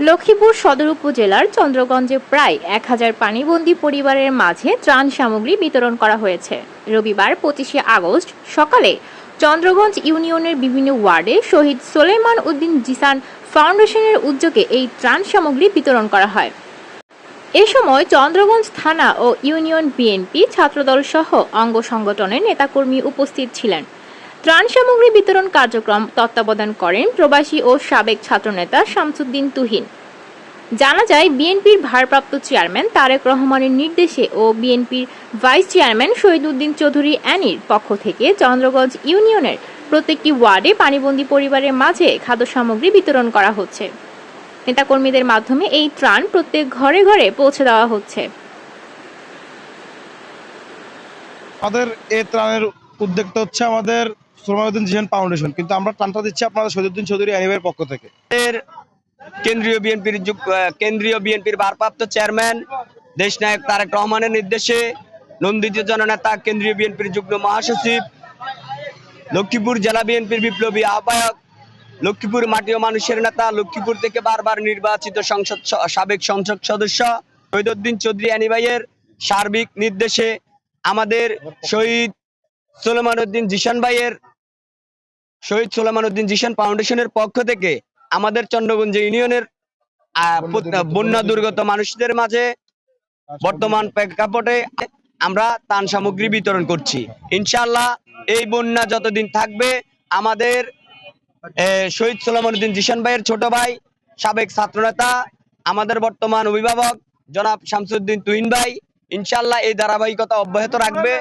লক্ষ্মীপুর সদর উপজেলার চন্দ্রগঞ্জে প্রায় এক হাজার পানিবন্দী পরিবারের মাঝে ত্রাণ সামগ্রী বিতরণ করা হয়েছে। রবিবার পঁচিশে আগস্ট সকালে চন্দ্রগঞ্জ ইউনিয়নের বিভিন্ন ওয়ার্ডে শহীদ সোলেমান উদ্দিন জিসান ফাউন্ডেশনের উদ্যোগে এই ত্রাণ সামগ্রী বিতরণ করা হয়। এ সময় চন্দ্রগঞ্জ থানা ও ইউনিয়ন বিএনপি ছাত্রদল সহ অঙ্গ সংগঠনের নেতাকর্মী উপস্থিত ছিলেন। ত্রাণ সামগ্রী বিতরণ কার্যক্রম তত্ত্বাবধান করেন প্রবাসী ও সাবেক ছাত্রনেতা শামসুদ্দিন তুহিন। জানা যায়, বিএনপির ভারপ্রাপ্ত চেয়ারম্যান তারেক রহমানের নির্দেশে ও বিএনপির ভাইস চেয়ারম্যান শহীদুদ্দিন চৌধুরী অ্যানির পক্ষ থেকে চন্দ্রগঞ্জ ইউনিয়নের প্রত্যেকটি ওয়ার্ডে পানিবন্দী পরিবারের মাঝে খাদ্য সামগ্রী বিতরণ করা হচ্ছে। নেতাকর্মীদের মাধ্যমে এই ত্রাণ প্রত্যেক ঘরে ঘরে পৌঁছে দেওয়া হচ্ছে। আমাদের এই ত্রাণের উদ্যোগটা হচ্ছে আমাদের জিহান ফাউন্ডেশন কিন্তু আমরা ত্রাণটা দিচ্ছি আপনাদের শহীদুদ্দিন চৌধুরী অ্যানিভাইয়ের পক্ষ থেকে। কেন্দ্রীয় বিএনপির কেন্দ্রীয় বিএনপির ভারপ্রাপ্ত চেয়ারম্যান তারেক রহমানের নির্দেশে নন্দিত জননেতা, কেন্দ্রীয় বিএনপির যুগ্ম মহাসচিব, লক্ষ্মীপুর জেলা বিএনপির বিপ্লবী আহ্বায়ক, লক্ষ্মীপুর মাটি ও মানুষের নেতা, লক্ষ্মীপুর থেকে বারবার নির্বাচিত সংসদ সাবেক সংসদ সদস্য শহীদুদ্দিন চৌধুরী আনিভাইয়ের সার্বিক নির্দেশে আমাদের শহীদ সোলেমান উদ্দিন জিশান ভাইয়ের শহীদ সোলেমান উদ্দিন জিশান ফাউন্ডেশনের পক্ষ থেকে আমাদের চন্দ্রগঞ্জ ইউনিয়নের বন্যা দুর্গত মানুষদের মাঝে বর্তমান প্রেক্ষাপটে আমরা ত্রাণ সামগ্রী বিতরণ করছি। ইনশাআল্লাহ এই বন্যা যতদিন থাকবে আমাদের শহীদ সোলামন উদ্দিন জিশান ভাইয়ের ছোট ভাই সাবেক ছাত্রনেতা আমাদের বর্তমান অভিভাবক জনাব শামসুদ্দিন তুহিন ভাই ইনশাল্লাহ এই ধারাবাহিকতা অব্যাহত রাখবে।